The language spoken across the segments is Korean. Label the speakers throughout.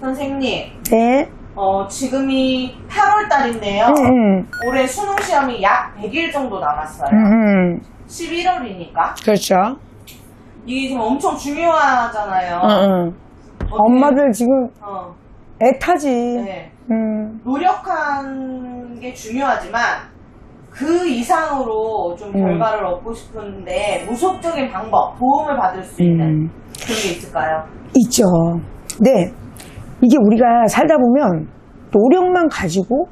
Speaker 1: 선생님,
Speaker 2: 네.
Speaker 1: 어, 지금이 8월 달인데요.
Speaker 2: 음,
Speaker 1: 올해 수능 시험이 약 100일 정도 남았어요.
Speaker 2: 음, 음.
Speaker 1: 11월이니까.
Speaker 2: 그렇죠.
Speaker 1: 이게 지금 엄청 중요하잖아요.
Speaker 2: 응, 응.
Speaker 1: 어떻게-
Speaker 2: 엄마들 지금
Speaker 1: 어,
Speaker 2: 애타지.
Speaker 1: 네.
Speaker 2: 음,
Speaker 1: 노력한 게 중요하지만 그 이상으로 좀
Speaker 2: 음.
Speaker 1: 결과를 얻고 싶은데 무속적인 방법, 도움을 받을 수 있는
Speaker 2: 음.
Speaker 1: 그런 게 있을까요?
Speaker 2: 있죠. 네. 이게 우리가 살다 보면 노력만 가지고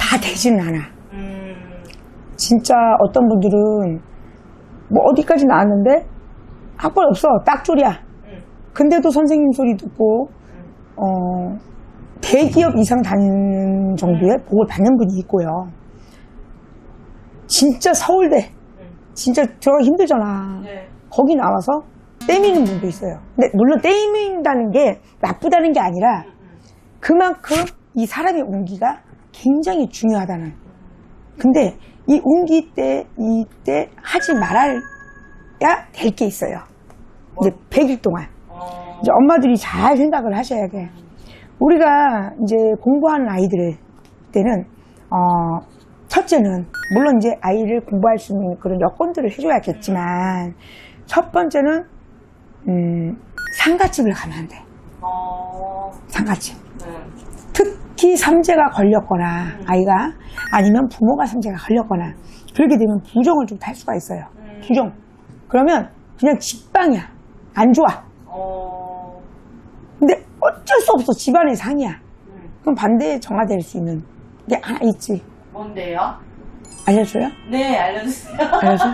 Speaker 2: 다 되지는 않아.
Speaker 1: 음,
Speaker 2: 진짜 어떤 분들은 뭐 어디까지 나왔는데 학벌 없어. 딱줄이야.
Speaker 1: 음,
Speaker 2: 근데도 선생님 소리 듣고, 어, 대기업 이상 다니는 정도의 복을 받는 분이 있고요. 진짜 서울대,
Speaker 1: 음.
Speaker 2: 진짜 들어가기 힘들잖아.
Speaker 1: 네.
Speaker 2: 거기 나와서 떼미는 분도 있어요. 근데 물론 떼민다는 게 나쁘다는 게 아니라
Speaker 1: 음, 음.
Speaker 2: 그만큼 이 사람의 운기가 굉장히 중요하다는. 근데 이 운기 때, 이때 하지 말아야 될 게 있어요. 이제 100일 동안.
Speaker 1: 어,
Speaker 2: 이제 엄마들이 잘 생각을 하셔야 돼. 우리가 이제 공부하는 아이들 때는, 어, 첫째는, 물론 이제 아이를 공부할 수 있는 그런 여건들을 해줘야겠지만, 첫 번째는, 음, 상가집을 가면 안 돼.
Speaker 1: 어,
Speaker 2: 상가집.
Speaker 1: 네.
Speaker 2: 특히 삼재가 걸렸거나, 아이가, 아니면 부모가 삼재가 걸렸거나, 그렇게 되면 부정을 좀 탈 수가 있어요.
Speaker 1: 음.
Speaker 2: 부정. 그러면 그냥 직방이야. 안 좋아.
Speaker 1: 어,
Speaker 2: 근데 어쩔 수 없어. 집안의 상이야.
Speaker 1: 음.
Speaker 2: 그럼 반대에 정화될 수 있는 게 하나 있지.
Speaker 1: 뭔데요?
Speaker 2: 알려줘요?
Speaker 1: 네, 알려주세요.
Speaker 2: 알려줘?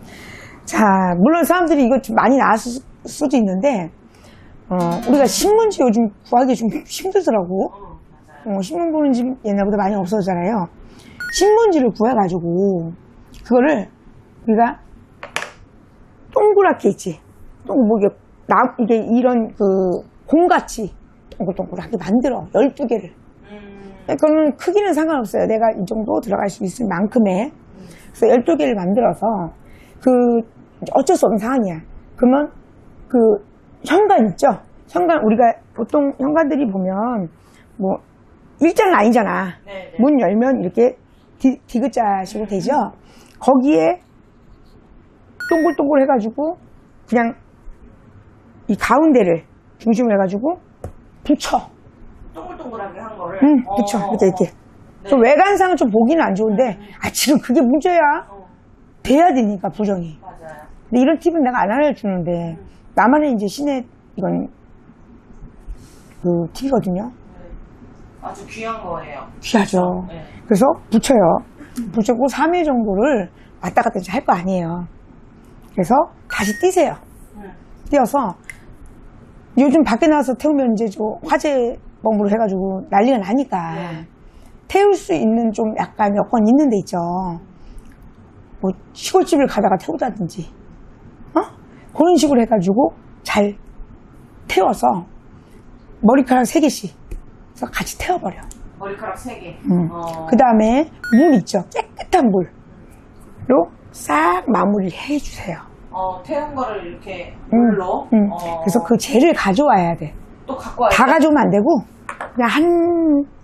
Speaker 2: 자, 물론 사람들이 이거 좀 많이 나왔을 수도 있는데, 어, 우리가 신문지 요즘 구하기 좀 힘들더라고.
Speaker 1: 어, 맞아요.
Speaker 2: 어, 신문 보는 집 옛날보다 많이 없어졌잖아요. 신문지를 구해가지고, 그거를 우리가 동그랗게 있지. 동, 뭐, 이게, 나, 이게 이런 그, 공같이 동글동글하게 만들어. 12개를.
Speaker 1: 음,
Speaker 2: 그거는 크기는 상관없어요. 내가 이 정도 들어갈 수 있을 만큼의. 그래서 12개를 만들어서, 그, 어쩔 수 없는 상황이야. 그러면, 그, 현관 있죠? 현관, 우리가 보통 현관들이 보면, 뭐, 일자는 아니잖아.
Speaker 1: 네, 네.
Speaker 2: 문 열면 이렇게 디, 디귿자식으로 되죠? 거기에 동글동글 해가지고, 그냥 이 가운데를 중심으로 해가지고, 붙여.
Speaker 1: 동글동글하게 한 거를.
Speaker 2: 응,
Speaker 1: 어,
Speaker 2: 붙여.
Speaker 1: 어,
Speaker 2: 이렇게, 이렇게.
Speaker 1: 네.
Speaker 2: 좀 외관상은 좀 보기는 안 좋은데, 아, 지금 그게 문제야.
Speaker 1: 어,
Speaker 2: 돼야 되니까, 부정이.
Speaker 1: 맞아요.
Speaker 2: 근데 이런 팁은 내가 안 알려주는데, 나만의 이제 신의, 이건, 그 팁이거든요.
Speaker 1: 네. 아주 귀한 거예요.
Speaker 2: 귀하죠.
Speaker 1: 네.
Speaker 2: 그래서 붙여요. 붙였고 3회 정도를 왔다 갔다 할 거 아니에요. 그래서 다시 띄세요.
Speaker 1: 음,
Speaker 2: 띄어서 요즘 밖에 나와서 태우면 이제 저 화재 범으로 해가지고 난리가 나니까
Speaker 1: 네.
Speaker 2: 태울 수 있는 좀 약간 여건 있는 데 있죠. 뭐 시골집을 가다가 태우다든지 어? 그런 식으로 해가지고 잘 태워서 머리카락 3개씩 그래서 같이 태워버려.
Speaker 1: 머리카락 3개.
Speaker 2: 음.
Speaker 1: 어,
Speaker 2: 그 다음에 물 있죠. 깨끗한 물로 싹 마무리를 해주세요.
Speaker 1: 어, 태운 거를 이렇게
Speaker 2: 음,
Speaker 1: 물로.
Speaker 2: 음.
Speaker 1: 어,
Speaker 2: 그래서 그 젤을 가져와야 돼.
Speaker 1: 또 갖고 와야
Speaker 2: 다
Speaker 1: 돼?
Speaker 2: 가져오면 안 되고 그냥 한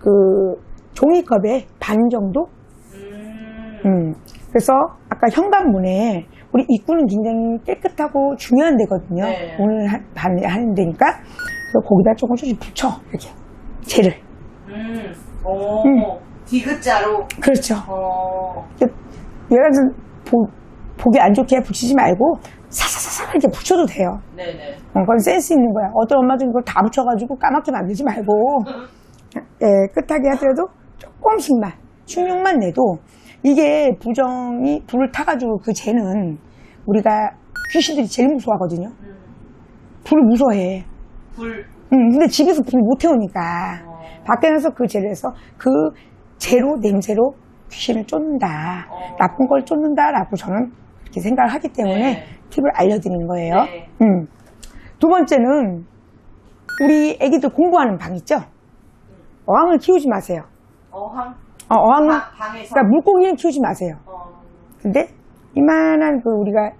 Speaker 2: 그 종이컵에 반 정도.
Speaker 1: 음,
Speaker 2: 음. 그래서 아까 현관문에 우리 입구는 굉장히 깨끗하고 중요한 데거든요.
Speaker 1: 네.
Speaker 2: 오늘 하- 반- 하는 데니까 그래서 거기다 조금씩 붙여 이렇게 젤을.
Speaker 1: 음, 오,
Speaker 2: 음.
Speaker 1: 디귿자로.
Speaker 2: 그렇죠.
Speaker 1: 어,
Speaker 2: 얘가 좀 보, 보기 안 좋게 붙이지 말고 사사사사 이렇게 붙여도 돼요.
Speaker 1: 네네.
Speaker 2: 어, 그건 센스 있는 거야. 어떤 엄마들은 이걸 다 붙여가지고 까맣게 만들지 말고 예, 끝하게 하더라도 조금씩만 충격만 내도 이게 부정이 불을 타가지고 그 쟤는 우리가 귀신들이 제일 무서워하거든요.
Speaker 1: 음,
Speaker 2: 불을 무서워해.
Speaker 1: 불.
Speaker 2: 음, 근데 집에서 불 못 태우니까
Speaker 1: 어,
Speaker 2: 밖에 나서 그 재를 해서 그 재로 냄새로 귀신을 쫓는다.
Speaker 1: 어.
Speaker 2: 나쁜 걸 쫓는다라고 저는 그렇게 생각을 하기 때문에
Speaker 1: 네.
Speaker 2: 팁을 알려드리는 거예요.
Speaker 1: 네.
Speaker 2: 음. 두 번째는 우리 애기들 공부하는 방 있죠? 어항을 키우지 마세요.
Speaker 1: 어항?
Speaker 2: 어, 어항은
Speaker 1: 방, 방에서.
Speaker 2: 그러니까 물고기는 키우지 마세요.
Speaker 1: 어,
Speaker 2: 근데 이만한 그 우리가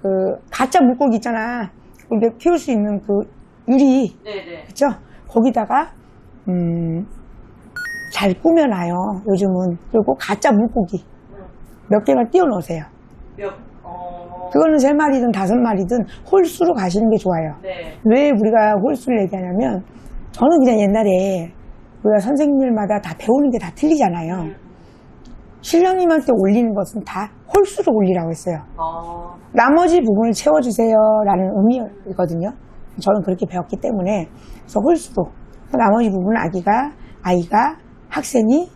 Speaker 2: 그 가짜 물고기 있잖아. 우리가 키울 수 있는 그 유리
Speaker 1: 네네.
Speaker 2: 그죠? 거기다가 음, 잘 꾸며놔요. 요즘은 그리고 가짜 물고기
Speaker 1: 음.
Speaker 2: 몇 개만 띄워 놓으세요.
Speaker 1: 몇, 어.
Speaker 2: 그거는 세 마리든 다섯 마리든 홀수로 가시는 게 좋아요.
Speaker 1: 네.
Speaker 2: 왜 우리가 홀수를 얘기하냐면 저는 그냥 옛날에 우리가 선생님들마다 다 배우는 게 다 틀리잖아요.
Speaker 1: 음.
Speaker 2: 신랑님한테 올리는 것은 다 홀수로 올리라고 했어요.
Speaker 1: 어.
Speaker 2: 나머지 부분을 채워주세요 라는 의미거든요. 저는 그렇게 배웠기 때문에 그래서 홀수로 나머지 부분은 아기가 아이가 학생이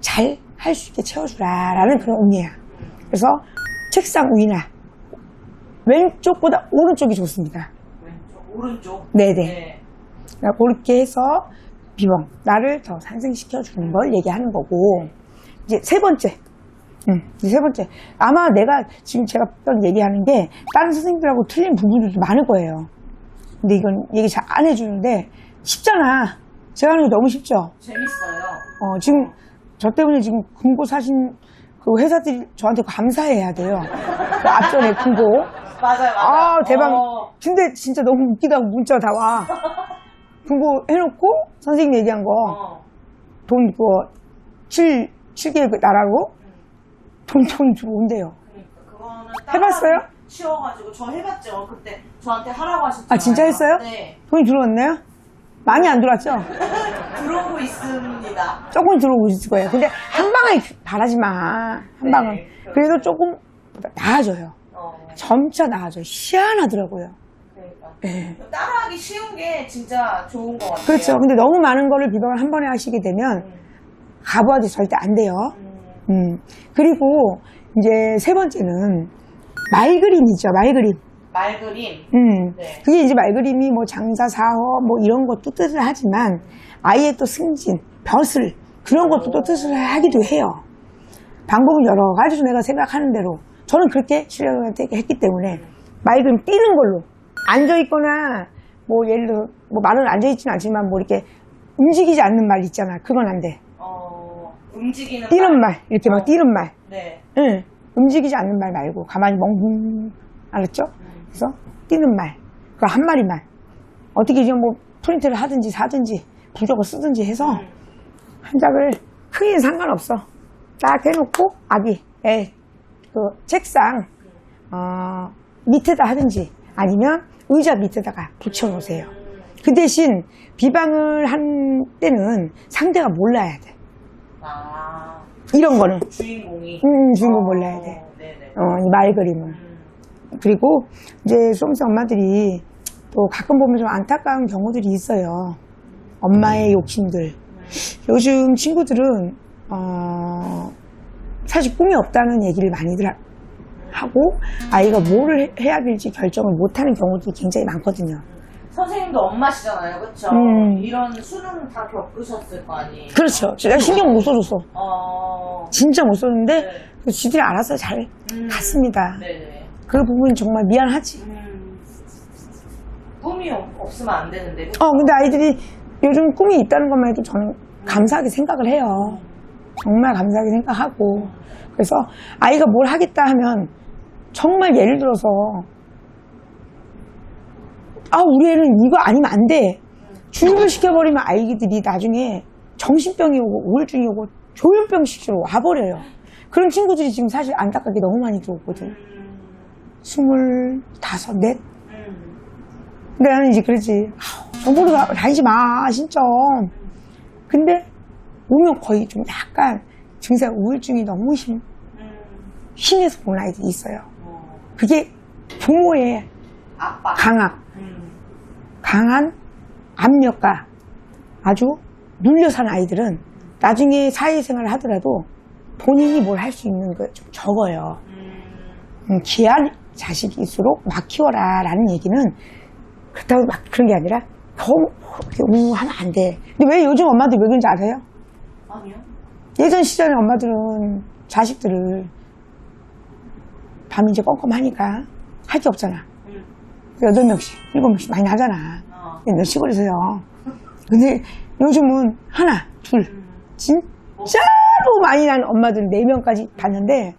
Speaker 2: 잘 할 수 있게 채워주라 라는 그런 의미예요. 그래서 책상 위나 왼쪽보다 오른쪽이 좋습니다.
Speaker 1: 왼쪽, 오른쪽.
Speaker 2: 네네.
Speaker 1: 네.
Speaker 2: 그러니까 그렇게 해서 비범 나를 더 상승시켜 주는 걸 얘기하는 거고 이제 세 번째 음, 이제 세 번째 아마 내가 지금 제가 떤 얘기하는 게 다른 선생님들하고 틀린 부분들도 많을 거예요 근데 이건 얘기 잘 안 해주는데 쉽잖아 제가 하는 게 너무 쉽죠
Speaker 1: 재밌어요.
Speaker 2: 어, 지금 저 때문에 지금 금고 사신 그 회사들이 저한테 감사해야 돼요 그 앞전에 금고
Speaker 1: 맞아요, 맞아요.
Speaker 2: 아, 대박.
Speaker 1: 어.
Speaker 2: 근데 진짜 너무 웃기다고 문자 다 와. 그거 해놓고 선생님 얘기한 거,
Speaker 1: 어.
Speaker 2: 돈 그거 7, 7개 나라로 돈, 돈 들어온대요.
Speaker 1: 그러니까 그거는
Speaker 2: 해봤어요?
Speaker 1: 쉬워가지고 저 해봤죠. 그때 저한테 하라고 하셨잖아요.
Speaker 2: 아, 진짜 했어요?
Speaker 1: 네.
Speaker 2: 돈이 들어왔나요? 많이 안 들어왔죠?
Speaker 1: 들어오고 있습니다.
Speaker 2: 조금 들어오고 있을 거예요. 근데 한 방에 바라지 마. 한 방은.
Speaker 1: 네,
Speaker 2: 그래도 조금 나아져요.
Speaker 1: 어.
Speaker 2: 점차 나아져요. 희한하더라고요.
Speaker 1: 그러니까.
Speaker 2: 예.
Speaker 1: 따라하기 쉬운 게 진짜 좋은 것 같아요.
Speaker 2: 그렇죠. 근데 너무 많은 거를 비방을 한 번에 하시게 되면
Speaker 1: 음.
Speaker 2: 가부하지 절대 안 돼요.
Speaker 1: 음.
Speaker 2: 음. 그리고 이제 세 번째는 말그림이죠, 말그림.
Speaker 1: 말 그림.
Speaker 2: 음.
Speaker 1: 네.
Speaker 2: 그게 이제 말 그림이 뭐 장사, 사업, 뭐 이런 것도 뜻을 하지만 아이의 또 승진, 벼슬, 그런 것도 또 뜻을 하기도 해요. 방법은 여러 가지로 내가 생각하는 대로. 저는 그렇게 실력한테 했기 때문에 말그림 띄는 걸로. 앉아있거나, 뭐 예를 들어, 뭐 말은 앉아있지는 않지만 뭐 이렇게 움직이지 않는 말 있잖아. 그건 안 돼.
Speaker 1: 어, 움직이는
Speaker 2: 뛰는 말, 이렇게 막
Speaker 1: 어.
Speaker 2: 뛰는 말.
Speaker 1: 네.
Speaker 2: 응. 움직이지 않는 말 말고 가만히 멍 알았죠?
Speaker 1: 음.
Speaker 2: 그래서 뛰는 말, 그 한 마리 말. 어떻게 이제 뭐 프린트를 하든지 사든지 부적을 쓰든지 해서
Speaker 1: 음.
Speaker 2: 한 장을 크기는 상관없어. 딱 해놓고 아기, 애, 그 책상 어, 밑에다 하든지 아니면 의자 밑에다가 붙여놓으세요.
Speaker 1: 음.
Speaker 2: 그 대신 비방을 한 때는 상대가 몰라야 돼.
Speaker 1: 아,
Speaker 2: 이런 거는
Speaker 1: 주인공이.
Speaker 2: 음, 주인공
Speaker 1: 어,
Speaker 2: 몰라야 돼.
Speaker 1: 네네.
Speaker 2: 어, 이 말 그림은.
Speaker 1: 음.
Speaker 2: 그리고 이제 수험생 엄마들이 또 가끔 보면 좀 안타까운 경우들이 있어요. 엄마의 욕심들. 요즘 친구들은 어, 사실 꿈이 없다는 얘기를 많이들 하- 하고 아이가 뭐를 해- 해야 될지 결정을 못하는 경우도 굉장히 많거든요.
Speaker 1: 선생님도 엄마시잖아요, 그렇죠?
Speaker 2: 음.
Speaker 1: 이런 수능 다 겪으셨을 거 아니에요?
Speaker 2: 그렇죠. 제가 신경 못 써줬어.
Speaker 1: 어.
Speaker 2: 진짜 못 썼는데
Speaker 1: 네.
Speaker 2: 그 지들이 알아서 잘
Speaker 1: 음.
Speaker 2: 갔습니다.
Speaker 1: 네네.
Speaker 2: 그 부분이 정말 미안하지.
Speaker 1: 음. 꿈이 없- 없으면 안 되는데. 그쵸?
Speaker 2: 어, 근데 아이들이 요즘 꿈이 있다는 것만 해도 저는 감사하게 생각을 해요. 정말 감사하게 생각하고. 그래서 아이가 뭘 하겠다 하면 정말 예를 들어서 아, 우리 애는 이거 아니면 안 돼. 주입을 시켜버리면 아이들이 나중에 정신병이 오고 우울증이 오고 조현병 식으로 와버려요. 그런 친구들이 지금 사실 안타깝게 너무 많이 들어오거든.
Speaker 1: 음.
Speaker 2: 스물다섯, 넷?
Speaker 1: 음.
Speaker 2: 근데 나는 이제 그러지. 가- 다니지 마, 진짜. 근데 오면 거의 좀 약간 증세 우울증이 너무 심,
Speaker 1: 음.
Speaker 2: 심해서 온 아이들이 있어요.
Speaker 1: 어.
Speaker 2: 그게 부모의
Speaker 1: 아빠.
Speaker 2: 강압,
Speaker 1: 음.
Speaker 2: 강한 압력과 아주 눌려 산 아이들은 나중에 사회생활을 하더라도 본인이 뭘 할 수 있는 거좀 적어요.
Speaker 1: 음.
Speaker 2: 음, 귀한 자식일수록 막 키워라 라는 얘기는 그렇다고 막 그런 게 아니라 너무 그렇게 우 하면 안 돼. 근데 왜 요즘 엄마들 왜 그런지 아세요?
Speaker 1: 아니요.
Speaker 2: 예전 시절에 엄마들은 자식들을 밤이 이제 껌껌하니까 할 게 없잖아.
Speaker 1: 음.
Speaker 2: 여덟 명씩, 일곱 명씩 많이 하잖아.
Speaker 1: 어.
Speaker 2: 옛날 시골에서요. 근데 요즘은 하나, 둘,
Speaker 1: 음.
Speaker 2: 진짜로 많이 난 엄마들 네 명까지 봤는데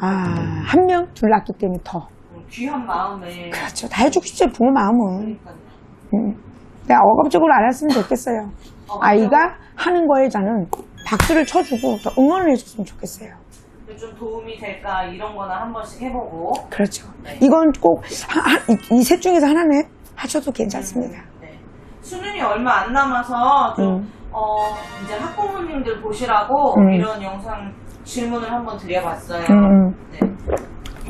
Speaker 2: 아, 한 명, 둘 낳기 때문에 더.
Speaker 1: 음, 귀한 마음에.
Speaker 2: 그렇죠. 다 해주고 싶죠, 부모 마음은.
Speaker 1: 그러니까요.
Speaker 2: 음. 내가 억압적으로 안 했으면 좋겠어요.
Speaker 1: 어,
Speaker 2: 아이가 하는 거에 저는 박수를 쳐주고 더 응원을 해줬으면 좋겠어요.
Speaker 1: 좀 도움이 될까 이런 거나 한 번씩 해보고.
Speaker 2: 그렇죠.
Speaker 1: 네.
Speaker 2: 이건 꼭 이 셋 중에서 하나는 하셔도 괜찮습니다.
Speaker 1: 네. 수능이 얼마 안 남아서 좀,
Speaker 2: 음.
Speaker 1: 어, 이제 학부모님들 보시라고
Speaker 2: 음.
Speaker 1: 이런 영상 질문을 한번 드려봤어요.
Speaker 2: 음.
Speaker 1: 네.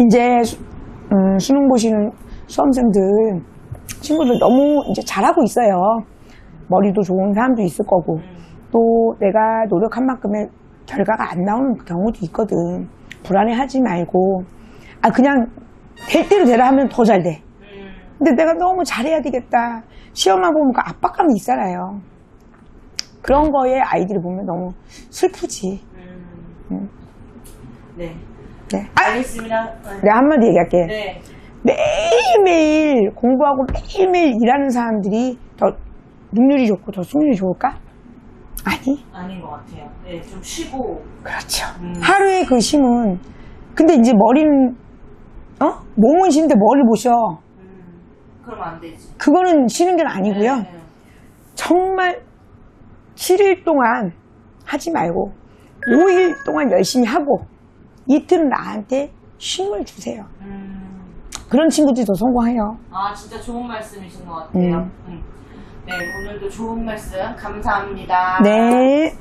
Speaker 2: 이제 수- 음, 수능 보시는 수험생들 친구들 너무 이제 잘하고 있어요. 머리도 좋은 사람도 있을 거고
Speaker 1: 음.
Speaker 2: 또 내가 노력한 만큼의 결과가 안 나오는 경우도 있거든. 불안해하지 말고 아 그냥 될 대로 되라 하면 더 잘 돼.
Speaker 1: 음.
Speaker 2: 근데 내가 너무 잘해야 되겠다. 시험만 보면 그 압박감이 있잖아요. 그런 거에 아이들이 보면 너무 슬프지.
Speaker 1: 음. 네.
Speaker 2: 네. 아,
Speaker 1: 알겠습니다. 네.
Speaker 2: 내가 한마디 얘기할게.
Speaker 1: 네.
Speaker 2: 매일매일 공부하고 매일매일 일하는 사람들이 더 능률이 좋고 더 승률이 좋을까? 아니.
Speaker 1: 아닌 것 같아요. 네, 좀 쉬고.
Speaker 2: 그렇죠.
Speaker 1: 음.
Speaker 2: 하루의 그 힘은, 근데 이제 머리는, 어? 몸은 쉬는데 머리를 못 쉬어.
Speaker 1: 음. 그러면 안 되지.
Speaker 2: 그거는 쉬는 게 아니고요.
Speaker 1: 네, 네.
Speaker 2: 정말 7일 동안 하지 말고 5일 동안 열심히 하고 이틀은 나한테 쉼을 주세요.
Speaker 1: 음.
Speaker 2: 그런 친구들이 더 성공해요.
Speaker 1: 아, 진짜 좋은 말씀이신 것 같아요.
Speaker 2: 음.
Speaker 1: 음. 네, 오늘도 좋은 말씀 감사합니다.
Speaker 2: 네.